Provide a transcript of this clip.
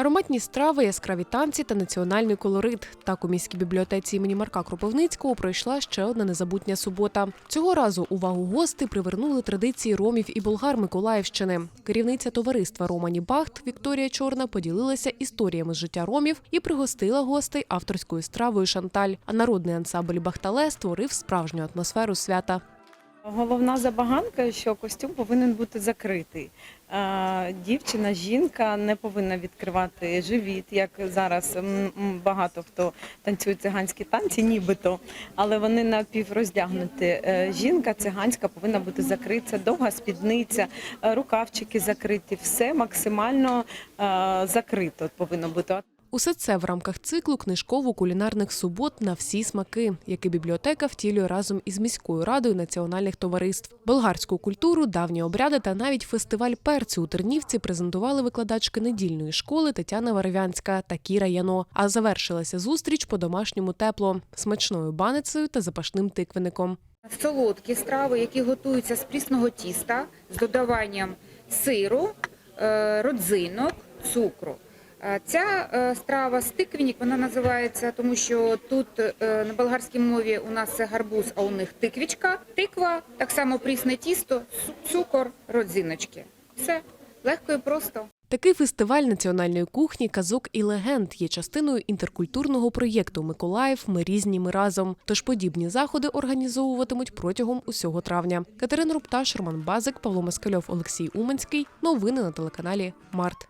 Ароматні страви, яскраві танці та національний колорит. Так у міській бібліотеці імені Марка Кропивницького пройшла ще одна незабутня субота. Цього разу увагу гостей привернули традиції ромів і болгар Миколаївщини. Керівниця товариства Романі Бахт Вікторія Чорна поділилася історіями з життя ромів і пригостила гостей авторською стравою Шанталь. А народний ансамбль Бахтале створив справжню атмосферу свята. Головна забаганка, що костюм повинен бути закритий. Дівчина, жінка не повинна відкривати живіт, як зараз багато хто танцює циганські танці, нібито, але вони напівроздягнуті. Е, Жінка циганська повинна бути закрита, довга спідниця, рукавчики закриті, все максимально закрито повинно бути. Усе це в рамках циклу книжково-кулінарних субот на всі смаки, який бібліотека втілює разом із міською радою національних товариств. Болгарську культуру, давні обряди та навіть фестиваль перцю у Тернівці презентували викладачки недільної школи Тетяна Варевянська та Кіра Яно. А завершилася зустріч по домашньому тепло, смачною баницею та запашним тиквенником. солодкі страви, які готуються з прісного тіста з додаванням сиру, е, родзинок, цукру. Ця е, страва стиквінік, вона називається, тому що тут е, на болгарській мові у нас це гарбуз, а у них тиквічка, тиква, так само прісне тісто, цукор, родзиночки. Все легко і просто. Такий фестиваль національної кухні, казок і легенд є частиною інтеркультурного проєкту Миколаїв. Ми різні ми разом. Тож подібні заходи організовуватимуть протягом усього травня. Катерина Рупташ, Роман Базик, Павло Москальов, Олексій Уманський. Новини на телеканалі Март.